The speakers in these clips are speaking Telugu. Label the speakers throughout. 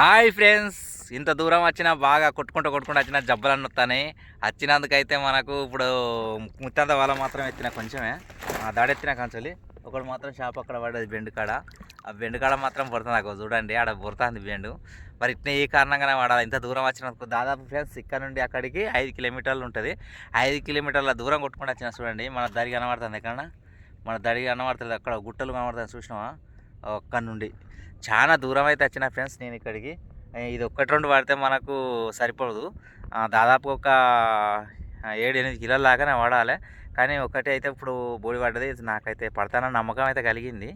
Speaker 1: Hi friends. ఇంత దూరం వచ్చినా బాగా కొట్టుకుంటూ కొట్టుకుంటూ వచ్చిన జబ్బలన్నీ వస్తాయి వచ్చినందుకైతే మనకు ఇప్పుడు ముత్తంత వాళ్ళ మాత్రం ఎత్తిన కొంచెమే. దాడెత్తిన కంచెలి. ఒకడు మాత్రం షాప్ అక్కడ పడేది బెండుకాడ ఆ బెండుకాడ మాత్రం పడుతుంది నాకు చూడండి ఆడ పుడుతుంది బెండు. మరి ఇట్నే ఈ కారణంగానే వాడాలి. ఇంత దూరం వచ్చినందుకు దాదాపు ఫ్రెండ్స్ ఇక్కడ నుండి అక్కడికి ఐదు కిలోమీటర్లు ఉంటుంది. ఐదు కిలోమీటర్ల దూరం కొట్టుకుంటూ వచ్చిన చూడండి మన దరి కనబడుతుంది ఎక్కడ మన దడి కనబడుతుంది అక్కడ గుట్టలు కనబడుతుంది చూసినావా? అక్కడ నుండి. చాలా దూరం అయితే వచ్చిన ఫ్రెండ్స్ నేను ఇక్కడికి. ఇది ఒక్కటి రెండు పడితే మనకు సరిపోదు. దాదాపు ఒక ఏడు ఎనిమిది కిలోల దాకానే వాడాలి. కానీ ఒకటి అయితే ఇప్పుడు బోడి పడ్డది. ఇది నాకైతే పడతానని నమ్మకం అయితే కలిగింది.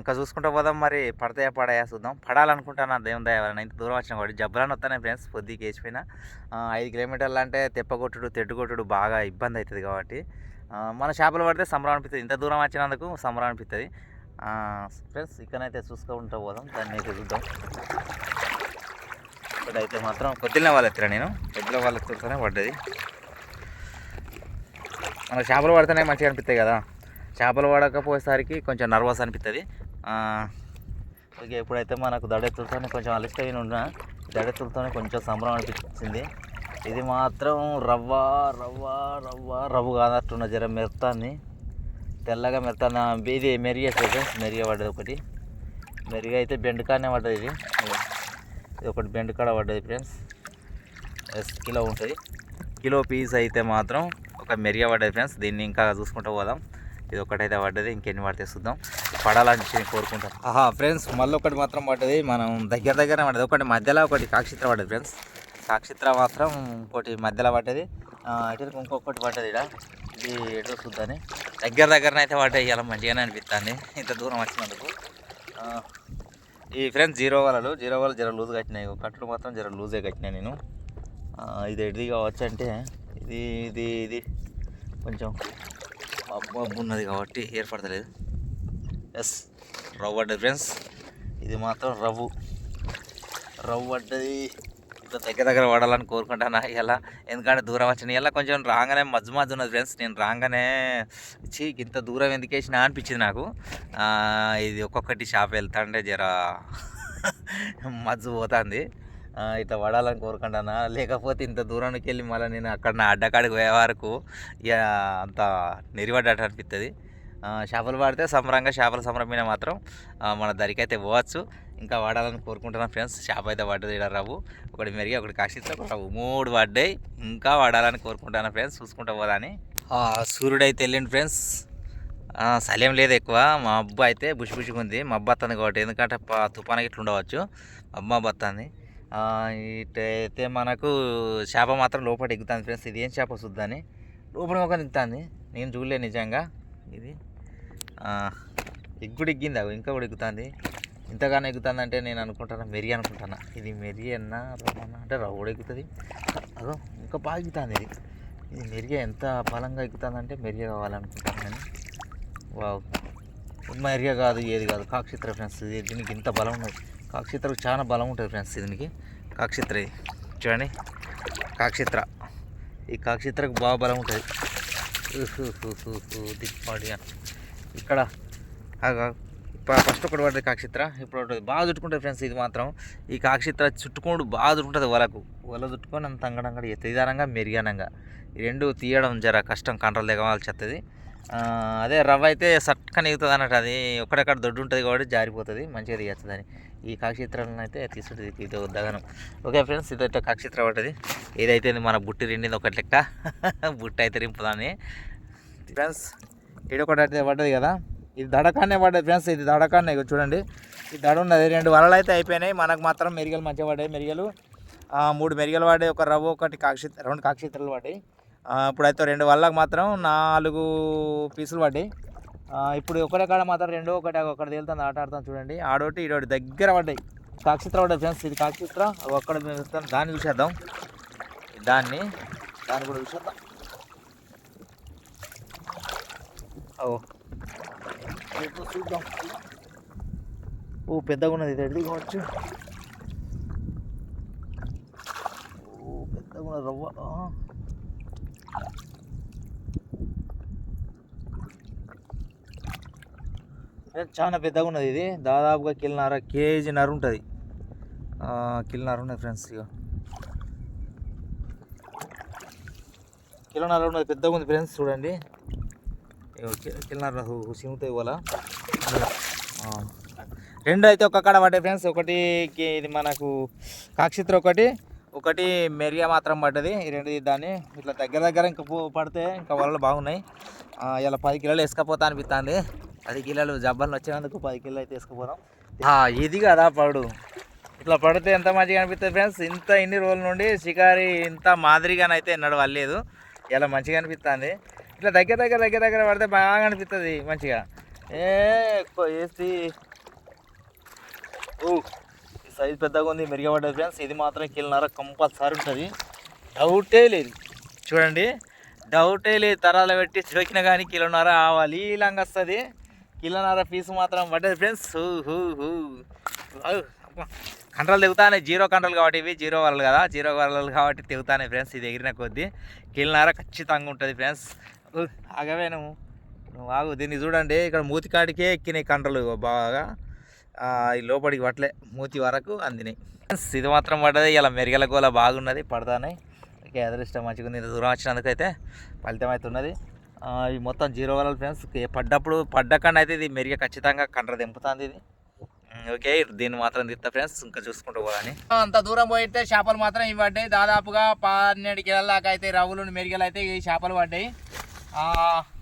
Speaker 1: ఇంకా చూసుకుంటూ పోదాం మరి. పడతాయా పడాయా చూద్దాం. పడాలనుకుంటాను? దేవుని దయ ఇంత దూరం వచ్చిన వాడు జబ్బరాని వస్తానే ఫ్రెండ్స్. పొద్దుకి వేసిపోయినా ఐదు కిలోమీటర్లు అంటే తెప్పగొట్టుడు తెడ్డు కొట్టుడు బాగా ఇబ్బంది అవుతుంది కాబట్టి. మన చేపలు పడితే సంబరం అనిపిస్తుంది. ఇంత దూరం వచ్చినందుకు సంబరం అనిపిస్తుంది. ఫ్రెండ్స్ ఇక్కడైతే చూసుకుంటూ పోదాం. దాన్ని అయితే చూద్దాం. ఇక్కడైతే మాత్రం కొద్దిన వాళ్ళు ఎత్తురా నేను? పొద్దున వాళ్ళు ఎత్తుతూనే పడ్డది. మన చేపలు పడితేనే మంచిగా అనిపిస్తాయి కదా. చేపలు పడకపోయేసరికి కొంచెం నర్వస్ అనిపిస్తుంది. ఓకే ఎప్పుడైతే మనకు దడెత్తులతోనే కొంచెం అలిష్టమైన ఉన్నా. దడెత్తులతోనే కొంచెం సంబరం అనిపించింది. ఇది మాత్రం రవ్వ రవ్వ రవ్వ రవ్వ కాదట్టున్న జర మెరుతాన్ని తెల్లగా మెత్తన ఇది మెరిగ ఫ్రెండ్స్ మెరిగ పడ్డది ఒకటి. మెరిగ అయితే బెండకానే పడ్డది ఇది. ఇది ఒకటి బెండకాడ పడ్డది ఫ్రెండ్స్. ఎస్ కిలో ఉంటుంది. కిలో పీస్ అయితే మాత్రం ఒక మెరిగ పడ్డది ఫ్రెండ్స్. దీన్ని ఇంకా చూసుకుంటూ పోదాం. ఇది ఒకటైతే పడ్డది ఇంకెన్ని పడితే చూద్దాం. పడాలని చెప్పి కోరుకుంటాం. ఆహా ఫ్రెండ్స్ మళ్ళీ ఒకటి మాత్రం పడ్డది. మనం దగ్గర దగ్గర పడ్డది. ఒకటి మధ్యలో ఒకటి కాక్షిత్ర పడ్డది ఫ్రెండ్స్. కాక్షిత్ర మాత్రం ఇంకోటి మధ్యలో పడ్డది. ఇటు ఇంకొకటి పడ్డది ఇక్కడ ఇది ఎటు చూద్దాని. దగ్గర దగ్గరనే అయితే పడ్డాయి ఇలా మంచిగానే అనిపిస్తుంది ఇంత దూరం వచ్చినందుకు. ఈ ఫ్రెండ్స్ జీరో వలలు జీరో వలలు జర లూజ్ కట్టినాయి. కట్టలు మాత్రం జర లూజే కట్టినాయి నేను. ఇది ఎడిది కావచ్చు అంటే ఇది ఇది ఇది. కొంచెం అబ్బు అబ్బు ఉన్నది కాబట్టి ఏర్పడతలేదు. ఎస్ రవ్వ పడ్డది ఫ్రెండ్స్. ఇది మాత్రం రవ్వు. రవ్వు పడ్డది ఇంత దగ్గర దగ్గర వాడాలని కోరుకుంటాను ఇలా ఎందుకంటే దూరం వచ్చిన ఇలా కొంచెం రాగానే మధ్య మధ్య ఉన్నది ఫ్రెండ్స్ నేను రాగానే చీ ఇంత దూరం ఎందుకు వేసినా అనిపించింది నాకు. ఇది ఒక్కొక్కటి షాప్ వెళ్తాంటే జర. మజ్జు పోతుంది. ఇట్లా పడాలని కోరుకుంటానా లేకపోతే ఇంత దూరానికి వెళ్ళి మళ్ళీ నేను అక్కడ నా అడ్డకాడికి పోయే వరకు ఇక అంత నెరివడ్డట్టు అనిపిస్తుంది చేపలు పడితే సంబరంగా చేపల సంబరం మాత్రం మన దరికైతే పోవచ్చు. ఇంకా వాడాలని కోరుకుంటున్నాను ఫ్రెండ్స్. చేప అయితే పడ్డది ఇక్కడ రావు ఒకటి మెరిగి ఒకటి కాశీతో ఒక రావు మూడు పడ్డాయి. ఇంకా వాడాలని కోరుకుంటాను ఫ్రెండ్స్. చూసుకుంటా పోదాని. అని సూర్యుడు అయితే వెళ్ళిండు ఫ్రెండ్స్. సలేం లేదు ఎక్కువ. మా అబ్బా అయితే బుషి బుషిగా ఉంది. మా అబ్బా కాబట్టి. ఎందుకంటే ప- ఇట్లా ఉండవచ్చు. అమ్మ వస్తుంది ఇటైతే మనకు చేప మాత్రం లోపల ఎగుతుంది ఫ్రెండ్స్. ఇది ఏం చేప చూద్దాని? లోపల ఒక ఎగుతుంది నేను చూడలేదు నిజంగా. ఇది ఎగ్గుడు ఎగ్గింది. అవి ఇంకా కూడా ఎగుతుంది ఇంతగానో ఎగుతుంది అంటే నేను అనుకుంటాను మెరి అనుకుంటాను. ఇది మెరి అన్న రవాణా అంటే రవ్వ కూడా ఎగుతుంది అదో ఇంకా బాగా ఎగుతుంది ఇది. ఇది మెరిగ ఎంత బలంగా ఎక్కుతుంది అంటే మెరిగ కావాలనుకుంటాను నేను. వావ్. మెరిగ కాదు ఏది కాదు. కాక్షిత్ర ఫ్రెండ్స్ ఇది దీనికి ఇంత బలం ఉన్నది. కాక్షిత్రకు చాలా బలం ఉంటుంది ఫ్రెండ్స్ దీనికి. కాక్షిత్ర చూడండి. కాక్షిత్ర ఈ కాక్షిత్రకు బాగా బలం ఉంటుంది. దిక్పాడి ఇక్కడ ఫస్ట్ ఒకటి పడుతుంది కాక్షిత్ర ఇప్పుడు ఒకటి బాగా చుట్టుకుంటుంది ఫ్రెండ్స్ ఇది మాత్రం. ఈ కాక్షిత్ర చుట్టుకోడు బాగా చుట్టుకుంటుంది వలకు. వల చుట్టుకొని అంత అంగడంగా ఎత్తిదానంగా మెరిగానంగా ఈ రెండు తీయడం జర కష్టం కంట్రోల్ దిగవాల్సి వస్తుంది అదే రవ్వ అయితే సట్కని ఎగుతుంది అన్నట్టు. అది ఒక్కడక్కడ దొడ్డు ఉంటుంది కాబట్టి జారిపోతుంది మంచిగా తీయచ్చు ఈ కాక్షిత్రాలను అయితే తీసుకుంటుంది ఇది దగనం. ఓకే ఫ్రెండ్స్ ఇది ఒక కాక్షిత్ర పడ్డది. ఏదైతే మన బుట్టి రెండింది ఒకటి లెక్క బుట్టి అయితే రింపుదాన్ని. ఫ్రెండ్స్ ఒకటి అయితే పడ్డది కదా. ఇది దడకాన్నే పడ్డది ఫ్రెండ్స్ ఇది దడకాన్నే చూడండి. ఈ దడ ఉన్నది రెండు వలలు అయితే అయిపోయినాయి. మనకు మాత్రం మెరిగలు మంచిగా పడ్డాయి మెరిగలు. మూడు మెరిగలు పడ్డాయి ఒక రవ్వ ఒకటి కాక్షిత్ర రెండు కాక్షిత్రలు పడ్డాయి. ఇప్పుడైతే రెండు వల్లకు మాత్రం నాలుగు పీసులు పడ్డాయి. ఇప్పుడు ఒకటే కాడ మాత్రం రెండు ఒకటి ఒకటి తేలుతుంది ఆట ఆడుతాం చూడండి. ఆడోటి ఈడోటి దగ్గర పడ్డాయి. కాక్షిత్ర పడ్డాయి ఫ్రెండ్స్ ఇది కాక్షిత్ర ఒక్కడ దాన్ని చూసేద్దాం. దాన్ని దాన్ని కూడా చూసేద్దాం. ఓ. ఏంటో చూద్దాం. ఓ పెద్దగా ఉన్నది ఇది ఎడిది కావచ్చు. ఓ పెద్దగా ఉన్నది రవ్వ చాలా పెద్దగా ఉన్నది ఇది. దాదాపుగా కిలోన్నర కేజీన్నర ఉంటుంది కిల్నార ఉన్నది ఫ్రెండ్స్ ఇక కిలోన్నర ఉన్నది పెద్దగా ఉంది ఫ్రెండ్స్ చూడండి. కిల్నార్ కి- కిలోన్నర ఇవాళ రెండు అయితే ఒక కాడ పడ్డాయి ఫ్రెండ్స్ ఒకటి ఇది మనకు కాక్షిత్ర ఒకటి ఒకటి మెరియా మాత్రం పడ్డది ఈ రెండు దాన్ని ఇట్లా దగ్గర దగ్గర ఇంకా పడితే ఇంకా వలలు బాగున్నాయి ఇలా పది కిలోలు వేసుకపోతా అనిపిస్తుంది పది కిలోలు జబ్బలు వచ్చినందుకు పది కిలోలు అయితే వేసుకుపోదాం ఇది కదా పడు ఇట్లా పడితే ఎంత మంచిగా అనిపిస్తుంది ఫ్రెండ్స్ ఇంత ఇన్ని రోజుల నుండి షికారి ఇంత మాదిరిగానైతే నడవలేదు ఇలా మంచిగా అనిపిస్తుంది ఇట్లా దగ్గర దగ్గర దగ్గర దగ్గర పడితే బాగా అనిపిస్తుంది మంచిగా. ఏ ఎక్కువ వేసి ఓ సైజ్ పెద్దగా ఉంది మెరుగబడ్డది ఫ్రెండ్స్ ఇది మాత్రం కిలోన్నర కంపల్సరీ ఉంటుంది. డౌటే లేదు. చూడండి. డౌటే లేదు. తరాలు పెట్టి చోకిన కానీ కిలోన్నర ఆవాలి. ఇలాగా వస్తుంది. కిలోన్నర పీసు మాత్రం పడ్డది ఫ్రెండ్స్ హూ హూ. కంట్రోల్ తెగుతానే. జీరో కంట్రోల్ కాబట్టి ఇవి జీరో వరలు కదా. జీరో వరలు కాబట్టి తెగుతానే ఫ్రెండ్స్ ఇది ఎగిరిన కొద్దీ కిలోన్నర ఖచ్చితంగా ఉంటుంది ఫ్రెండ్స్ ఆగవే నువ్వు. నువ్వు ఆగు దీన్ని చూడండి. ఇక్కడ మూతి కాడికే ఎక్కినాయి కండ్రలు బాగా. ఈ లోపలికి పట్టలే. మూతి వరకు అందినాయి. ఇది మాత్రం పడ్డది. ఇలా మెరుగల గోల బాగున్నది పడతానే. ఇక అదృష్టం మంచిగా ఉంది. దూరం వచ్చినందుకైతే ఫలితం అయితే ఉన్నది. ఇవి మొత్తం జీరో వలలు ఫ్రెండ్స్ పడ్డప్పుడు పడ్డకన్నా అయితే ఇది మెరిగ ఖచ్చితంగా కండ్ర దింపుతుంది ఇది. ఓకే దీన్ని మాత్రం తిత్తా ఫ్రెండ్స్ ఇంకా చూసుకుంటూ పోవాలని అంత దూరం పోయితే చేపలు మాత్రం ఇవి పడ్డాయి. దాదాపుగా పన్నెండు కిలోల దాకా అయితే రవ్వులు మెరిగలు అయితే ఈ చేపలు పడ్డాయి.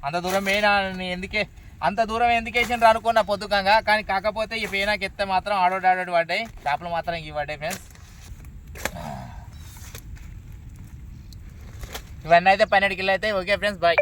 Speaker 1: అంత దూరం పోయినా ఎందుకే అంత దూరం ఎందుకు వేసిండ్రు అనుకున్నా పొద్దుకంగా. కానీ కాకపోతే ఈ పేనాకి ఎత్తే మాత్రం ఆడోడు ఆడోడు పడ్డాయి. చేపలు మాత్రం ఇవి పడ్డాయి ఫ్రెండ్స్ ఇవన్నీ అయితే పన్నెండు కిలో అయితే. Okay friends bye